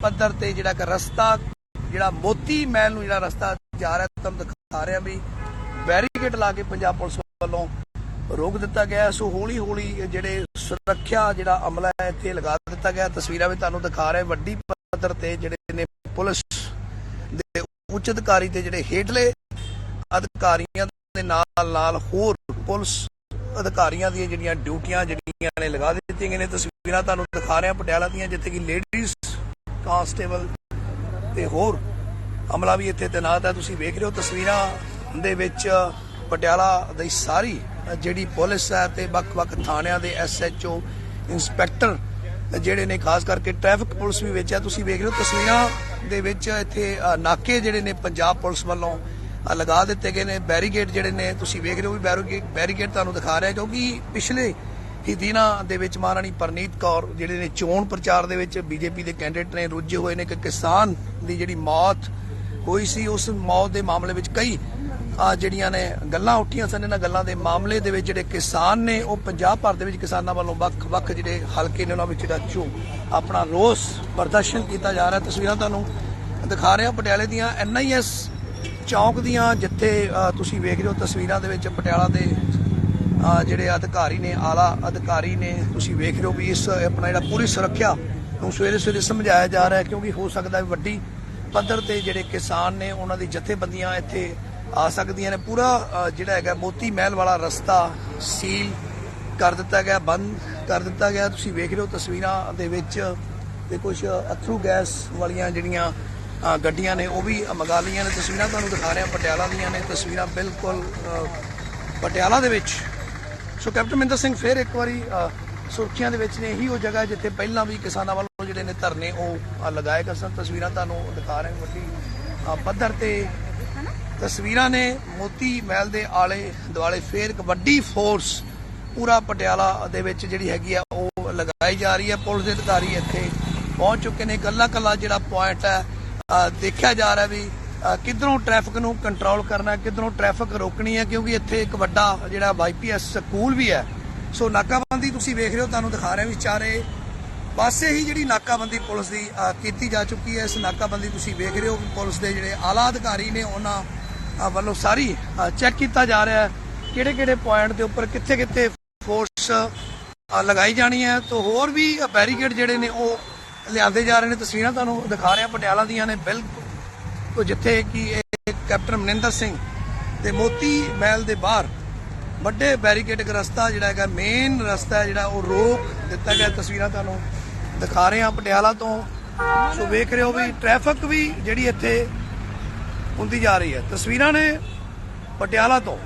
ਪੱਧਰ ਤੇ ਜਿਹੜਾ ਕਿ ਰਸਤਾ, ਜਿਹੜਾ ਮੋਤੀ ਮਹਿਲ ਨੂੰ ਜਿਹੜਾ ਰਸਤਾ ਜਾ ਰਿਹਾ, ਤੁਹਾਨੂੰ ਦਿਖਾ ਰਿਹਾ ਵੀ ਬੈਰੀਕੇਡ ਲਾ ਕੇ ਪੰਜਾਬ ਪੁਲਿਸ ਵੱਲੋਂ ਰੋਕ ਦਿੱਤਾ ਗਿਆ ਸੋ ਹੌਲੀ ਹੌਲੀ ਜਿਹੜੇ ਸੁਰੱਖਿਆ ਜਿਹੜਾ ਅਮਲਾ ਹੈ, ਇੱਥੇ ਲਗਾ ਦਿੱਤਾ ਗਿਆ। ਤਸਵੀਰਾਂ ਵੀ ਤੁਹਾਨੂੰ ਦਿਖਾ ਰਿਹਾ, ਵੱਡੀ ਪੱਧਰ ਤੇ ਜਿਹੜੇ ਨੇ ਪੁਲਿਸ ਦੇ ਉੱਚ ਅਧਿਕਾਰੀ ਤੇ ਜਿਹੜੇ ਹੇਠਲੇ ਅਧਿਕਾਰੀਆਂ ਦੇ ਨਾਲ ਨਾਲ ਹੋਰ ਪੁਲਿਸ ਅਧਿਕਾਰੀਆਂ ਦੀਆਂ ਜਿਹੜੀਆਂ ਡਿਊਟੀਆਂ, ਜਿਹੜੀਆਂ ਨੇ ਲਗਾ ਦਿੱਤੀਆਂ ਗਈਆਂ ਨੇ। ਤਸਵੀਰਾਂ ਤੁਹਾਨੂੰ ਦਿਖਾ ਰਿਹਾ, ਪਟਿਆਲਾ ਦੀਆਂ, ਜਿੱਥੇ ਕਿ ਲੇਡੀਜ਼ ਕਾਂਸਟੇਬਲ ਤੇ ਹੋਰ ਅਮਲਾ ਵੀ ਇੱਥੇ ਤੈਨਾਤ ਹੈ। ਤੁਸੀਂ ਵੇਖ ਰਹੇ ਹੋ ਤਸਵੀਰਾਂ ਦੇ ਵਿੱਚ ਪਟਿਆਲਾ ਦੀ ਸਾਰੀ, ਜਿਹੜੀ ਪੁਲਿਸ ਹੈ ਤੇ ਵੱਖ-ਵੱਖ ਥਾਣਿਆਂ ਦੇ ਐਸਐਚਓ ਇੰਸਪੈਕਟਰ ਜਿਹੜੇ ਨੇ, ਖਾਸ ਕਰਕੇ ਟ੍ਰੈਫਿਕ ਪੁਲਿਸ ਵੀ ਵਿੱਚ ਹੈ। ਤੁਸੀਂ ਵੇਖ ਰਹੇ ਹੋ ਤਸਵੀਰਾਂ ਦੇ ਵਿੱਚ ਇੱਥੇ ਨਾਕੇ ਜਿਹੜੇ ਨੇ ਪੰਜਾਬ ਪੁਲਿਸ ਵੱਲੋਂ ਲਗਾ ਦਿੱਤੇ ਗਏ ਨੇ। ਬੈਰੀਗੇਡ ਜਿਹੜੇ ਨੇ, ਤੁਸੀਂ ਵੇਖ ਰਹੇ ਹੋ ਵੀ ਬੈਰੀਗੇਡ ਤੁਹਾਨੂੰ ਦਿਖਾ ਰਿਹਾ ਕਿਉਂਕਿ ਪਿਛਲੇ ਹੀ ਦਿਨਾਂ ਦੇ ਵਿੱਚ ਮਹਾਰਾਣੀ ਪਰਨੀਤ ਕੌਰ, ਜਿਹੜੇ ਨੇ ਚੋਣ ਪ੍ਰਚਾਰ ਦੇ ਵਿੱਚ ਬੀਜੇਪੀ ਦੇ ਕੈਂਡੀਡੇਟ ਨੇ ਰੁੱਝੇ ਹੋਏ ਨੇ ਕਿ ਕਿਸਾਨ ਦੀ ਜਿਹੜੀ ਮੌਤ ਹੋਈ ਸੀ, ਉਸ ਮੌਤ ਦੇ ਮਾਮਲੇ ਵਿੱਚ ਕਈ ਜਿਹੜੀਆਂ ਨੇ ਗੱਲਾਂ ਉੱਠੀਆਂ ਸਨ, ਇਹਨਾਂ ਗੱਲਾਂ ਦੇ ਮਾਮਲੇ ਦੇ ਵਿੱਚ ਜਿਹੜੇ ਕਿਸਾਨ ਨੇ, ਉਹ ਪੰਜਾਬ ਭਰ ਦੇ ਵਿੱਚ ਕਿਸਾਨਾਂ ਵੱਲੋਂ ਵੱਖ-ਵੱਖ ਜਿਹੜੇ ਹਲਕੇ ਨੇ, ਉਹਨਾਂ ਵਿੱਚ ਜਿਹੜਾ ਚੋ ਆਪਣਾ ਰੋਸ ਪ੍ਰਦਰਸ਼ਨ ਕੀਤਾ ਜਾ ਰਿਹਾ। ਤਸਵੀਰਾਂ ਤੁਹਾਨੂੰ ਦਿਖਾ ਰਿਹਾ, ਪਟਿਆਲੇ ਦੀਆਂ ਐਨਆਈਐਸ ਚੌਂਕ ਦੀਆਂ, ਜਿੱਥੇ ਤੁਸੀਂ ਵੇਖ ਰਹੇ ਹੋ ਤਸਵੀਰਾਂ ਦੇ ਵਿੱਚ ਪਟਿਆਲਾ ਦੇ ਜਿਹੜੇ ਅਧਿਕਾਰੀ ਨੇ, ਆਲਾ ਅਧਿਕਾਰੀ ਨੇ, ਤੁਸੀਂ ਵੇਖ ਰਹੇ ਹੋ ਵੀ ਇਸ ਆਪਣਾ ਜਿਹੜਾ ਪੂਰੀ ਸੁਰੱਖਿਆ ਨੂੰ ਸਵੇਰੇ ਸਵੇਰੇ ਸਮਝਾਇਆ ਜਾ ਰਿਹਾ ਕਿਉਂਕਿ ਹੋ ਸਕਦਾ ਹੈ ਵੱਡੀ ਪੱਧਰ ਤੇ ਜਿਹੜੇ ਕਿਸਾਨ ਨੇ, ਉਹਨਾਂ ਦੀ ਜਥੇਬੰਦੀਆਂ ਇੱਥੇ ਆ ਸਕਦੀਆਂ ਨੇ। ਪੂਰਾ ਜਿਹੜਾ ਹੈਗਾ ਮੋਤੀ ਮਹਿਲ ਵਾਲਾ ਰਸਤਾ ਸੀਲ ਕਰ ਦਿੱਤਾ ਗਿਆ, ਬੰਦ ਕਰ ਦਿੱਤਾ ਗਿਆ। ਤੁਸੀਂ ਵੇਖ ਰਹੇ ਹੋ ਤਸਵੀਰਾਂ ਦੇ ਵਿੱਚ ਤੇ ਕੁਝ ਅਥਰੂ ਗੈਸ ਵਾਲੀਆਂ ਜਿਹੜੀਆਂ ਗੱਡੀਆਂ ਨੇ, ਉਹ ਵੀ ਮੰਗਾ ਲਈਆਂ ਨੇ। ਤਸਵੀਰਾਂ ਤੁਹਾਨੂੰ ਦਿਖਾ ਰਿਹਾ, ਪਟਿਆਲਾ ਦੀਆਂ ਨੇ। ਤਸਵੀਰਾਂ ਬਿਲਕੁਲ ਪਟਿਆਲਾ ਦੇ ਵਿੱਚ ਸੋ ਕੈਪਟਨ ਮਹਿੰਦਰ ਸਿੰਘ ਫਿਰ ਇੱਕ ਵਾਰੀ ਸੁਰਖੀਆਂ ਦੇ ਵਿੱਚ ਨੇ ਇਹੀ ਉਹ ਜਗ੍ਹਾ ਜਿੱਥੇ ਪਹਿਲਾਂ ਵੀ ਕਿਸਾਨਾਂ ਵੱਲੋਂ ਜਿਹੜੇ ਨੇ ਧਰਨੇ ਉਹ ਲਗਾਏ ਗਏ ਸਨ। ਤਸਵੀਰਾਂ ਤੁਹਾਨੂੰ ਦਿਖਾ ਰਹੇ ਹਾਂ ਵੱਡੀ ਪੱਧਰ ਤੇ ਤਸਵੀਰਾਂ ਨੇ ਮੋਤੀ ਮਹਿਲ ਦੇ ਆਲੇ ਦੁਆਲੇ ਫੇਰ ਇੱਕ ਵੱਡੀ ਫੋਰਸ ਪੂਰਾ ਪਟਿਆਲਾ ਦੇ ਵਿੱਚ ਜਿਹੜੀ ਹੈਗੀ ਆ ਉਹ ਲਗਾਈ ਜਾ ਰਹੀ ਹੈ। ਪੁਲਿਸ ਦੇ ਅਧਿਕਾਰੀ ਇੱਥੇ ਪਹੁੰਚ ਚੁੱਕੇ ਨੇ। ਕੱਲਾ ਕੱਲਾ ਜਿਹੜਾ ਪੁਆਇੰਟ ਹੈ ਦੇਖਿਆ ਜਾ ਰਿਹਾ ਵੀ ਕਿੱਧਰੋਂ ਟ੍ਰੈਫਿਕ ਨੂੰ ਕੰਟਰੋਲ ਕਰਨਾ ਹੈ ਕਿੱਧਰੋਂ ਟ੍ਰੈਫਿਕ ਰੋਕਣੀ ਹੈ? ਕਿਉਂਕਿ ਇੱਥੇ ਇੱਕ ਵੱਡਾ ਜਿਹੜਾ ਵਾਈਪੀਐਸ ਸਕੂਲ ਵੀ ਹੈ। ਸੋ ਨਾਕਾਬੰਦੀ ਤੁਸੀਂ ਵੇਖ ਰਹੇ ਹੋ, ਤੁਹਾਨੂੰ ਦਿਖਾ ਰਿਹਾ ਵੀ ਚਾਰੇ ਪਾਸੇ ਹੀ ਜਿਹੜੀ ਨਾਕਾਬੰਦੀ ਪੁਲਿਸ ਦੀ ਕੀਤੀ ਜਾ ਚੁੱਕੀ ਹੈ। ਇਸ ਨਾਕਾਬੰਦੀ ਤੁਸੀਂ ਵੇਖ ਰਹੇ ਹੋ ਪੁਲਿਸ ਦੇ ਜਿਹੜੇ ਆਲਾ ਅਧਿਕਾਰੀ ਨੇ, ਉਹਨਾਂ ਵੱਲੋਂ ਸਾਰੀ ਚੈੱਕ ਕੀਤਾ ਜਾ ਰਿਹਾ ਹੈ। ਕਿਹੜੇ ਕਿਹੜੇ ਪੁਆਇੰਟ ਦੇ ਉੱਪਰ ਕਿੱਥੇ ਕਿੱਥੇ ਫੋਰਸ ਲਗਾਈ ਜਾਣੀ ਹੈ? ਤਾਂ ਹੋਰ ਵੀ ਬੈਰੀਕੇਡ ਜਿਹੜੇ ਨੇ, ਉਹ ਲਿਆਂਦੇ ਜਾ ਰਹੇ ਨੇ। ਤਸਵੀਰਾਂ ਤੁਹਾਨੂੰ ਦਿਖਾ ਰਿਹਾ, ਪਟਿਆਲਾ ਦੀਆਂ ਨੇ। ਬਿਲਕੁਲ ਤੋਂ ਜਿੱਥੇ ਕਿ ਇਹ ਕੈਪਟਨ ਮਨਿੰਦਰ ਸਿੰਘ ਤੇ ਮੋਤੀ ਮਹਿਲ ਦੇ ਬਾਹਰ ਵੱਡੇ ਬੈਰੀਕੇਡ ਇੱਕ ਰਸਤਾ ਜਿਹੜਾ ਹੈਗਾ ਮੇਨ ਰਸਤਾ ਜਿਹੜਾ ਉਹ ਰੋਕ ਦਿੱਤਾ ਗਿਆ ਤਸਵੀਰਾਂ ਤੁਹਾਨੂੰ ਦਿਖਾ ਰਹੇ ਹਾਂ ਪਟਿਆਲਾ ਤੋਂ। ਸੋ ਵੇਖ ਰਹੇ ਹੋ ਵੀ ਟ੍ਰੈਫਿਕ ਵੀ ਜਿਹੜੀ ਇੱਥੇ ਹੁੰਦੀ ਜਾ ਰਹੀ ਹੈ। ਤਸਵੀਰਾਂ ਨੇ ਪਟਿਆਲਾ ਤੋਂ।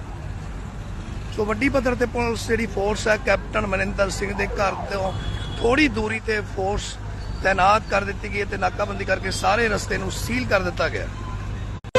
ਸੋ ਵੱਡੀ ਪੱਧਰ ਤੇ ਪੁਲਿਸ ਜਿਹੜੀ ਫੋਰਸ ਹੈ, ਕੈਪਟਨ ਮਨਿੰਦਰ ਸਿੰਘ ਦੇ ਘਰ ਤੋਂ ਥੋੜੀ ਦੂਰੀ ਤੇ ਫੋਰਸ ਤਾਇਨਾਤ ਕਰ ਦਿੱਤੀ ਗਈ ਹੈ ਤੇ ਨਾਕਾਬੰਦੀ ਕਰਕੇ ਸਾਰੇ ਰਸਤੇ ਨੂੰ ਸੀਲ ਕਰ ਦਿੱਤਾ ਗਿਆ